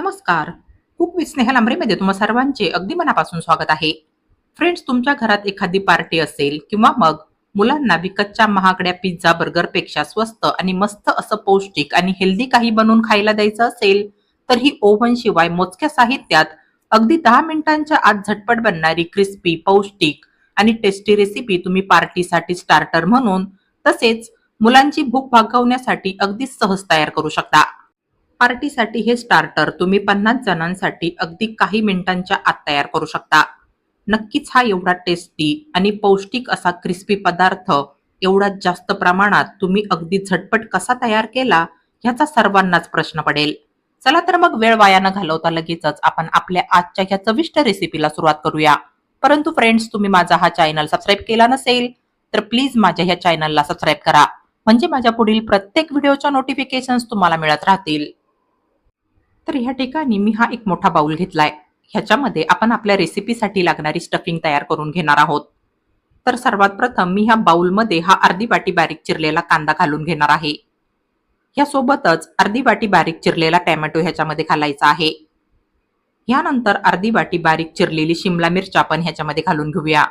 नमस्कार. Cook with Snehal लांबरेमध्ये तुम्हा सर्वांचे अगदी मनापासून स्वागत आहे. फ्रेंड्स तुमच्या घरात एखादी पार्टी असेल किंवा मग मुलांना विकतच्या महागड्या पिझ्झा बर्गरपेक्षा स्वस्त आणि मस्त असं पौष्टिक आणि हेल्दी काही बनवून खायला द्यायचं असेल तर ही ओव्हन शिवाय मोजक्या साहित्यात अगदी दहा मिनिटांच्या आत झटपट बनणारी क्रिस्पी पौष्टिक आणि टेस्टी रेसिपी तुम्ही पार्टीसाठी स्टार्टर म्हणून तसेच मुलांची भूक भागवण्यासाठी अगदी सहज तयार करू शकता. पार्टीसाठी हे स्टार्टर तुम्ही पन्नास जणांसाठी अगदी काही मिनिटांच्या आत तयार करू शकता. नक्कीच हा एवढा टेस्टी आणि पौष्टिक असा क्रिस्पी पदार्थ एवढा जास्त प्रमाणात तुम्ही अगदी झटपट कसा तयार केला ह्याचा सर्वांनाच प्रश्न पडेल. चला तर मग वेळ वाया न घालवता लगेचच आपण आपल्या आजच्या ह्या चविष्ट रेसिपीला सुरुवात करूया. परंतु फ्रेंड्स तुम्ही माझा हा चॅनल सबस्क्राईब केला नसेल तर प्लीज माझ्या ह्या चॅनलला सबस्क्राईब करा. म्हणजे माझ्या पुढील प्रत्येक व्हिडिओच्या नोटिफिकेशन्स तुम्हाला मिळत राहतील. तर ह्या ठिकाणी मी हा एक मोठा बाउल घेतलाय. ह्याच्यामध्ये आपण आपल्या रेसिपीसाठी लागणारी स्टफिंग तयार करून घेणार आहोत. तर सर्वात प्रथम मी ह्या बाउलमध्ये हा अर्धी वाटी बारीक चिरलेला कांदा घालून घेणार आहे. ह्यासोबतच अर्धी वाटी बारीक चिरलेला टॅमॅटो ह्याच्यामध्ये घालायचा आहे. ह्यानंतर अर्धी वाटी बारीक चिरलेली शिमला मिरच्या आपण ह्याच्यामध्ये घालून घेऊया.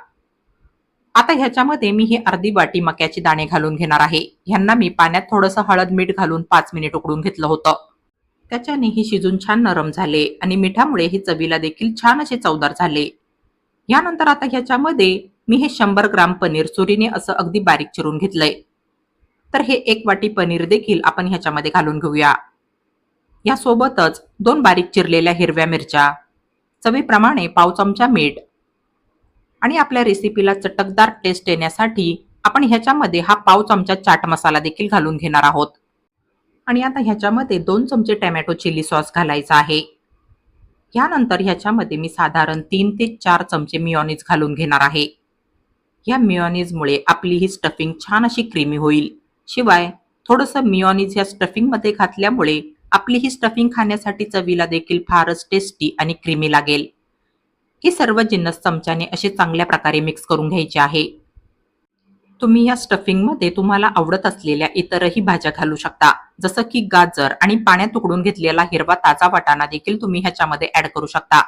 आता ह्याच्यामध्ये मी ही अर्धी वाटी मक्याचे दाणे घालून घेणार आहे. ह्यांना मी पाण्यात थोडंसं हळद मीठ घालून पाच मिनिट उकडून घेतलं होतं. त्याच्याने हे शिजून छान नरम झाले आणि मिठामुळे हे चवीला देखील छान असे चवदार झाले. यानंतर आता ह्याच्यामध्ये मी हे शंभर ग्राम पनीर चुरीने असं अगदी बारीक चिरून घेतलंय. तर हे एक वाटी पनीर देखील आपण ह्याच्यामध्ये घालून घेऊया. यासोबतच दोन बारीक चिरलेल्या हिरव्या मिरच्या चवीप्रमाणे पाव चमचा मीठ आणि आपल्या रेसिपीला चटकदार टेस्ट येण्यासाठी आपण ह्याच्यामध्ये हा पाव चमचा चाट मसाला देखील घालून घेणार आहोत. आणि आता ह्याच्यामध्ये दोन चमचे टॅमॅटो चिली सॉस घालायचा आहे. यानंतर ह्याच्यामध्ये मी साधारण तीन ते चार चमचे मिओनीज घालून घेणार आहे. या मिओनीजमुळे आपली ही स्टफिंग छान अशी क्रीमी होईल. शिवाय थोडंसं मिओनीज ह्या स्टफिंगमध्ये घातल्यामुळे आपली ही स्टफिंग खाण्यासाठी चवीला देखील फारच टेस्टी आणि क्रीमी लागेल. हे सर्व जिन्नस चमच्याने असे चांगल्या प्रकारे मिक्स करून घ्यायचे आहे. तुम्ही या स्टफिंगमध्ये तुम्हाला आवडत असलेल्या इतरही भाज्या घालू शकता. जसं की गाजर आणि पाण्यात उकडून घेतलेला हिरवा ताजा वाटाणा देखील तुम्ही ह्याच्यामध्ये ऍड करू शकता.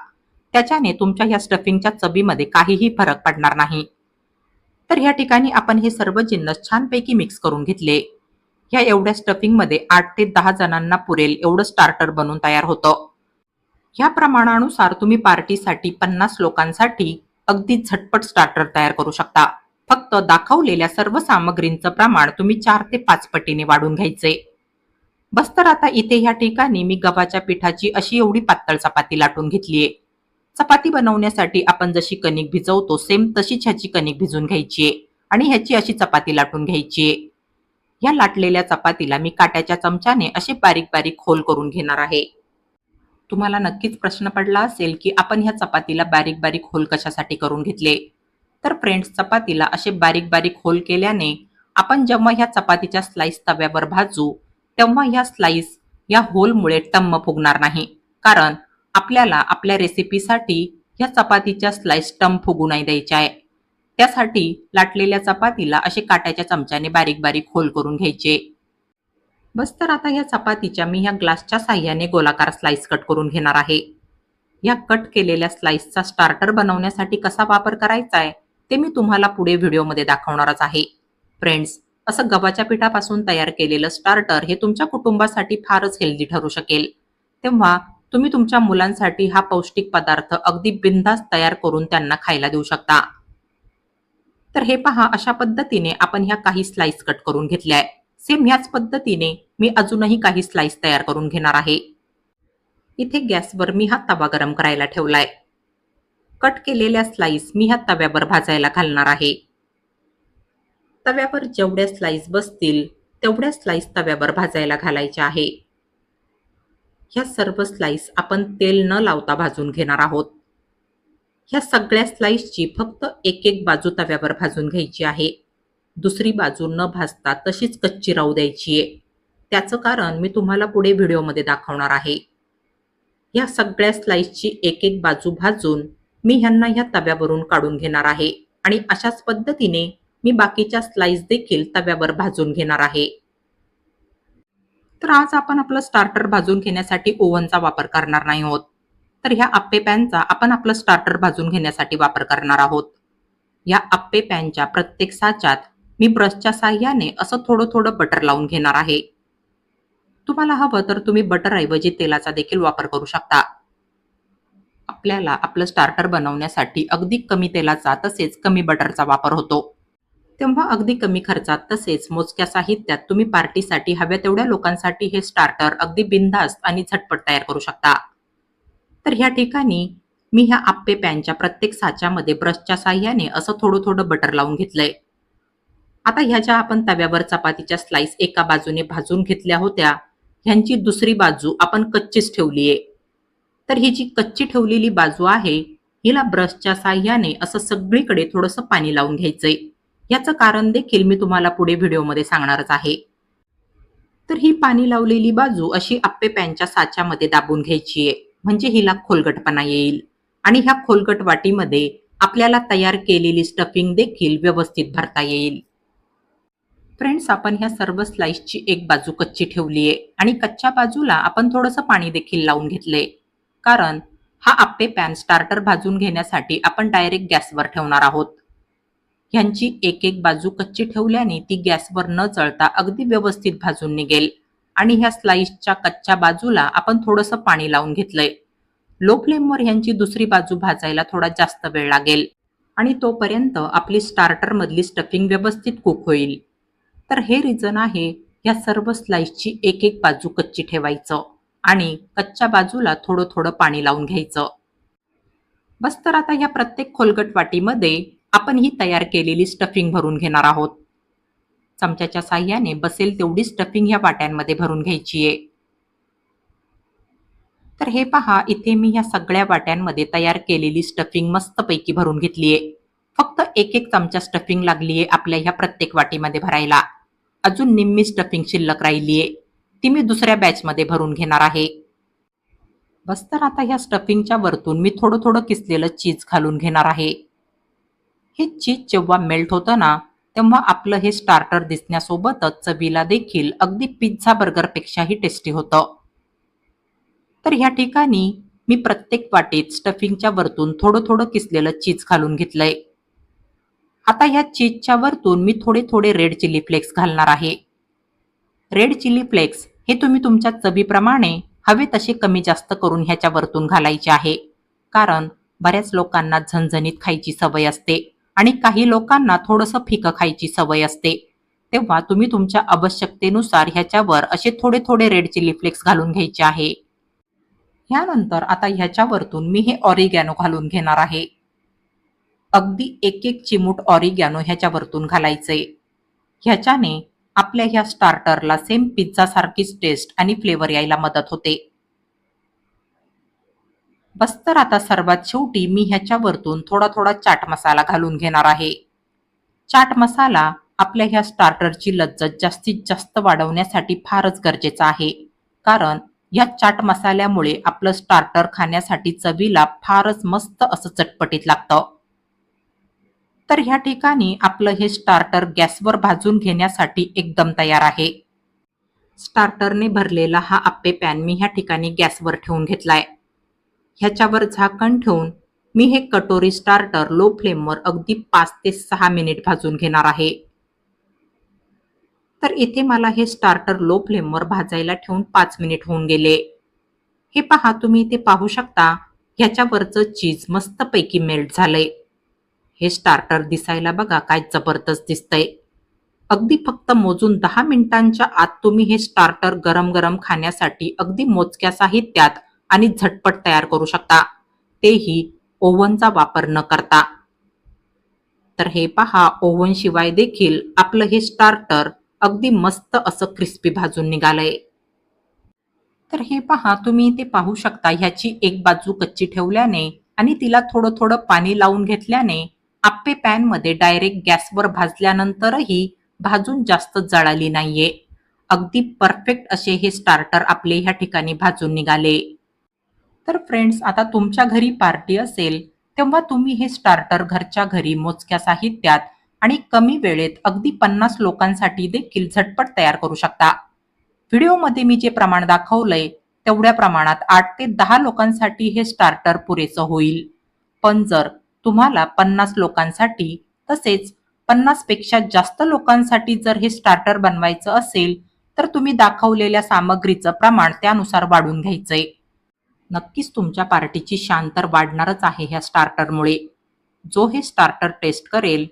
त्याच्याने तुमच्या ह्या स्टफिंगच्या चवीमध्ये काहीही फरक पडणार नाही. तर ह्या ठिकाणी आपण हे सर्व जिन्नस छानपैकी मिक्स करून घेतले. ह्या एवढ्या स्टफिंगमध्ये आठ ते दहा जणांना पुरेल एवढं स्टार्टर बनून तयार होतं. ह्या प्रमाणानुसार तुम्ही पार्टीसाठी पन्नास लोकांसाठी अगदी झटपट स्टार्टर तयार करू शकता. फक्त दाखवलेल्या सर्व सामग्रींचं प्रमाण तुम्ही चार ते पाच पटीने वाढून घ्यायचे. बस तर आता इथे ह्या ठिकाणी मी गव्हाच्या पिठाची अशी एवढी पातळ चपाती लाटून घेतलीये. चपाती बनवण्यासाठी आपण जशी कणिक भिजवतो सेम तशीच ह्याची कणिक भिजून घ्यायची आणि ह्याची अशी चपाती लाटून घ्यायची या लाटलेल्या चपातीला मी काट्याच्या चमच्याने असे बारीक बारीक खोल करून घेणार आहे. तुम्हाला नक्कीच प्रश्न पडला असेल की आपण ह्या चपातीला बारीक बारीक खोल कशासाठी करून घेतले? तर फ्रेंड्स चपातीला असे बारीक बारीक होल केल्याने आपण जेव्हा ह्या चपातीच्या स्लाइस तव्यावर भाजू तेव्हा ह्या स्लाइस या होलमुळे टम्म फुगणार नाही. कारण आपल्याला आपल्या रेसिपीसाठी ह्या चपातीच्या स्लाइस टम फुगू नाही द्यायच्या आहे. त्यासाठी लाटलेल्या चपातीला असे काट्याच्या चमच्याने बारीक बारीक होल करून घ्यायचे. बस तर आता ह्या चपातीच्या मी ह्या ग्लासच्या साह्याने गोलाकार स्लाइस कट करून घेणार आहे. या कट केलेल्या स्लाइसचा स्टार्टर बनवण्यासाठी कसा वापर करायचा आहे? ते मी तुम्हाला पुढे व्हिडिओमध्ये दाखवणारच आहे. फ्रेंड्स असं गव्हाच्या पिठापासून तयार केलेलं स्टार्टर हे तुमच्या कुटुंबासाठी फारच हेल्दी ठरू शकेल. तेव्हा तुम्ही तुमच्या मुलांसाठी हा पौष्टिक पदार्थ अगदी बिंदास तयार करून त्यांना खायला देऊ शकता. तर हे पहा अशा पद्धतीने आपण ह्या काही स्लाइस कट करून घेतल्या सेम ह्याच पद्धतीने मी अजूनही काही स्लाइस तयार करून घेणार आहे. इथे गॅसवर मी हा तवा गरम करायला ठेवलाय. कट केलेल्या स्लाईस मी ह्या तव्यावर भाजायला घालणार आहे. तव्यावर जेवढ्या स्लाईस बसतील तेवढ्या स्लाईस तव्यावर भाजायला घालायच्या आहे. ह्या सर्व स्लाईस आपण तेल न लावता भाजून घेणार आहोत. ह्या सगळ्या स्लाईसची फक्त एक एक बाजू तव्यावर भाजून घ्यायची आहे. दुसरी बाजू न भाजता तशीच कच्ची राहू द्यायची आहे. त्याचं कारण मी तुम्हाला पुढे व्हिडिओमध्ये दाखवणार आहे. या सगळ्या स्लाईसची एक एक बाजू भाजून मी ह्यांना ह्या तव्यावरून काढून घेणार आहे. आणि अशाच पद्धतीने मी बाकीच्या स्लाइस देखील तव्यावर भाजून घेणार आहे. तर आज आपण आपलं स्टार्टर भाजून घेण्यासाठी ओव्हनचा वापर करणार नाही आहोत. तर ह्या आप्पे पॅनचा आपण आपलं स्टार्टर भाजून घेण्यासाठी वापर करणार आहोत. या आप्पे पॅनच्या प्रत्येक साच्यात मी ब्रशच्या साह्याने असं थोडं थोडं बटर लावून घेणार आहे. तुम्हाला हवं तर तुम्ही बटर ऐवजी तेलाचा देखील वापर करू शकता. आपल्याला आपलं स्टार्टर बनवण्यासाठी अगदी कमी तेलाचा तसेच कमी बटरचा वापर होतो. तेव्हा अगदी कमी खर्चात तसेच मोजक्या साहित्यात तुम्ही पार्टीसाठी हव्या तेवढ्या लोकांसाठी हे स्टार्टर अगदी बिनधास्त आणि झटपट तयार करू शकता. तर ह्या ठिकाणी मी ह्या आप्पे पॅनच्या प्रत्येक साच्यामध्ये ब्रशच्या साह्याने असं थोडं थोडं बटर लावून घेतलंय. आता ह्या ज्या आपण तव्यावर चपातीच्या स्लाइस एका बाजूने भाजून घेतल्या होत्या. ह्यांची दुसरी बाजू आपण कच्चीच ठेवलीये. तर ही जी कच्ची ठेवलेली बाजू आहे हिला ब्रशच्या साह्याने असं सगळीकडे थोडंसं पाणी लावून घ्यायचंय. याचं कारण देखील मी तुम्हाला पुढे व्हिडिओमध्ये सांगणारच आहे. तर ही पाणी लावलेली बाजू अशी आप्पे पॅनच्या साच्यामध्ये दाबून घ्यायची आहे म्हणजे हिला खोलगटपणा येईल. आणि ह्या खोलगट वाटीमध्ये आपल्याला तयार केलेली स्टफिंग देखील व्यवस्थित भरता येईल. फ्रेंड्स आपण ह्या सर्व स्लाइसची एक बाजू कच्ची ठेवली आहे आणि कच्च्या बाजूला आपण थोडंसं पाणी देखील लावून घेतलंय. कारण हा आप्पे पॅन स्टार्टर भाजून घेण्यासाठी आपण डायरेक्ट गॅसवर ठेवणार आहोत. ह्यांची एक एक बाजू कच्ची ठेवल्याने ती गॅसवर न चळता अगदी व्यवस्थित भाजून निघेल. आणि ह्या स्लाइसच्या कच्च्या बाजूला आपण थोडंसं पाणी लावून घेतलंय. लो फ्लेमवर ह्यांची दुसरी बाजू भाजायला थोडा जास्त वेळ लागेल. आणि तोपर्यंत आपली स्टार्टर मधली स्टफिंग व्यवस्थित कुक होईल. तर हे रिझन आहे ह्या सर्व स्लाइसची एक एक बाजू कच्ची ठेवायचं. आणि कच्च्या बाजूला थोडं थोडं पाणी लावून घ्यायचं. बस तर आता ह्या प्रत्येक खोलगट वाटीमध्ये आपण ही तयार केलेली स्टफिंग भरून घेणार आहोत. चमच्याच्या साह्याने बसेल तेवढी स्टफिंग ह्या वाट्यांमध्ये भरून घ्यायची आहे तर हे पहा इथे मी ह्या सगळ्या वाट्यांमध्ये तयार केलेली स्टफिंग मस्तपैकी भरून घेतलीये. फक्त एक एक चमचा स्टफिंग लागलीये आपल्या ह्या प्रत्येक वाटीमध्ये भरायला. अजून निम्मी स्टफिंग शिल्लक राहिलीये. ती मी दुसऱ्या बॅचमध्ये भरून घेणार आहे. बस तर आता ह्या स्टफिंगच्या वरतून मी थोडं थोडं किसलेलं चीज घालून घेणार आहे. हे चीज जेव्हा मेल्ट होतं ना तेव्हा आपलं हे स्टार्टर दिसण्यासोबतच चवीला देखील अगदी पिझ्झा बर्गरपेक्षाही टेस्टी होतं. तर ह्या ठिकाणी मी प्रत्येक वाटीत स्टफिंगच्या वरतून थोडं थोडं किसलेलं चीज घालून घेतलंय. आता ह्या चीजच्या वरतून मी थोडे थोडे रेड चिली फ्लेक्स घालणार आहे. रेड चिली फ्लेक्स हे तुम्ही तुमच्या चवीप्रमाणे हवे तसे कमी जास्त करून ह्याच्या वरतून घालायचे आहे. कारण बऱ्याच लोकांना झणझणीत खायची सवय असते आणि काही लोकांना थोडंसं फिकं खायची सवय असते. तेव्हा तुम्ही तुमच्या आवश्यकतेनुसार ह्याच्यावर असे थोडे थोडे रेड चिली फ्लेक्स घालून घ्यायचे आहे. ह्यानंतर आता ह्याच्यावरतून मी हे ऑरिगॅनो घालून घेणार आहे. अगदी एक एक चिमूट ऑरिगॅनो ह्याच्यावरतून घालायचे. ह्याच्याने आपल्या ह्या स्टार्टरला सेम पिझ्झा सारखीच टेस्ट आणि फ्लेवर यायला मदत होते. बस तर आता सर्वात शेवटी मी ह्याच्यावरतून थोडा थोडा चाट मसाला घालून घेणार आहे. चाट मसाला आपल्या ह्या स्टार्टरची लज्जत जास्तीत जास्त वाढवण्यासाठी फारच गरजेचा आहे. कारण या चाट मसाल्यामुळे आपलं स्टार्टर खाण्यासाठी चवीला फारच मस्त असं चटपटीत लागतं. तर ह्या ठिकाणी आपलं हे स्टार्टर गॅसवर भाजून घेण्यासाठी एकदम तयार आहे. स्टार्टरने भरलेला हा आप्पे पॅन मी ह्या ठिकाणी गॅसवर ठेवून घेतलाय. ह्याच्यावर झाकण ठेवून मी हे कटोरी स्टार्टर लो फ्लेमवर अगदी पाच ते सहा मिनिट भाजून घेणार आहे. तर इथे मला हे स्टार्टर लो फ्लेमवर भाजायला ठेवून पाच मिनिट होऊन गेले. हे पहा तुम्ही इथे पाहू शकता ह्याच्यावरचं चीज मस्तपैकी मेल्ट झालंय. हे स्टार्टर दिसायला बघा काय जबरदस्त दिसतंय. अगदी फक्त मोजून दहा मिनिटांच्या आत तुम्ही हे स्टार्टर गरम गरम खाण्यासाठी अगदी मोजक्या साहित्यात आणि झटपट तयार करू शकता. तेही ओव्हनचा वापर न करता. तर हे पहा ओव्हन शिवाय देखील आपलं हे स्टार्टर अगदी मस्त असं क्रिस्पी भाजून निघालंय. तर हे पहा तुम्ही इथे पाहू शकता ह्याची एक बाजू कच्ची ठेवल्याने आणि तिला थोडं थोडं पाणी लावून घेतल्याने आप्पे पॅनमध्ये डायरेक्ट गॅसवर भाजल्यानंतरही भाजून जास्त जळाली नाहीये. अगदी परफेक्ट असे हे स्टार्टर आपले ह्या ठिकाणी भाजून निघाले. तर फ्रेंड्स आता तुमच्या घरी पार्टी असेल तेव्हा तुम्ही हे स्टार्टर घरच्या घरी मोजक्या साहित्यात आणि कमी वेळेत अगदी पन्नास लोकांसाठी देखील झटपट तयार करू शकता. व्हिडिओमध्ये मी जे प्रमाण दाखवलंय तेवढ्या प्रमाणात आठ ते दहा लोकांसाठी हे स्टार्टर पुरेसं होईल. पण जर तुम्हाला पन्नास लोकांसाठी तसेच पन्नासपेक्षा जास्त लोकांसाठी जर हे स्टार्टर बनवायचं असेल तर तुम्ही दाखवलेल्या सामग्रीचं प्रमाण त्यानुसार वाढून घ्यायचंय. नक्कीच तुमच्या पार्टीची शान तर वाढणारच आहे ह्या स्टार्टरमुळे जो हे स्टार्टर टेस्ट करेल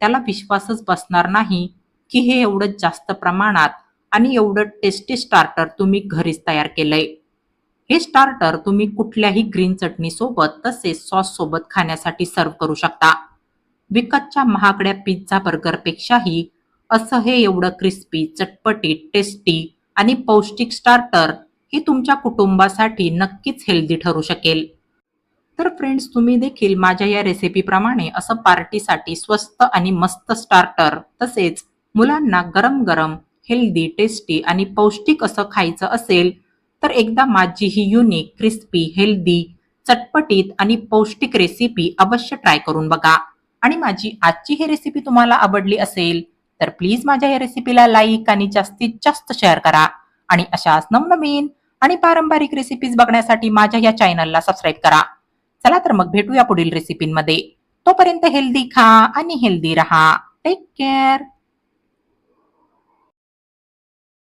त्याला विश्वासच बसणार नाही की हे एवढं जास्त प्रमाणात आणि एवढं टेस्टी स्टार्टर तुम्ही घरीच तयार केलंय. हे स्टार्टर तुम्ही कुठल्याही ग्रीन चटणी सोबत तसेच सॉस सोबत खाण्यासाठी सर्व करू शकता. विकतच्या महागड्या पिझ्झा बर्गरपेक्षाही असं हे एवढं क्रिस्पी चटपटीत टेस्टी आणि पौष्टिक स्टार्टर हे तुमच्या कुटुंबासाठी नक्कीच हेल्दी ठरू शकेल. तर फ्रेंड्स तुम्ही देखील माझ्या या रेसिपीप्रमाणे असं पार्टीसाठी स्वस्त आणि मस्त स्टार्टर तसेच मुलांना गरम गरम हेल्दी टेस्टी आणि पौष्टिक असं खायचं असेल तर एकदा माझी ही युनिक क्रिस्पी हेल्दी चटपटीत आणि पौष्टिक रेसिपी अवश्य ट्राय करून बघा. आणि माझी आजची ही रेसिपी तुम्हाला आवडली असेल तर प्लीज माझ्या या रेसिपीला लाईक आणि जास्तीत जास्त शेअर करा. आणि अशाच नवनवीन आणि पारंपरिक रेसिपीज बघण्यासाठी माझ्या या चॅनलला सबस्क्राईब करा. चला तर मग भेटूया पुढील रेसिपींमध्ये तोपर्यंत हेल्दी खा आणि हेल्दी रहा. Take care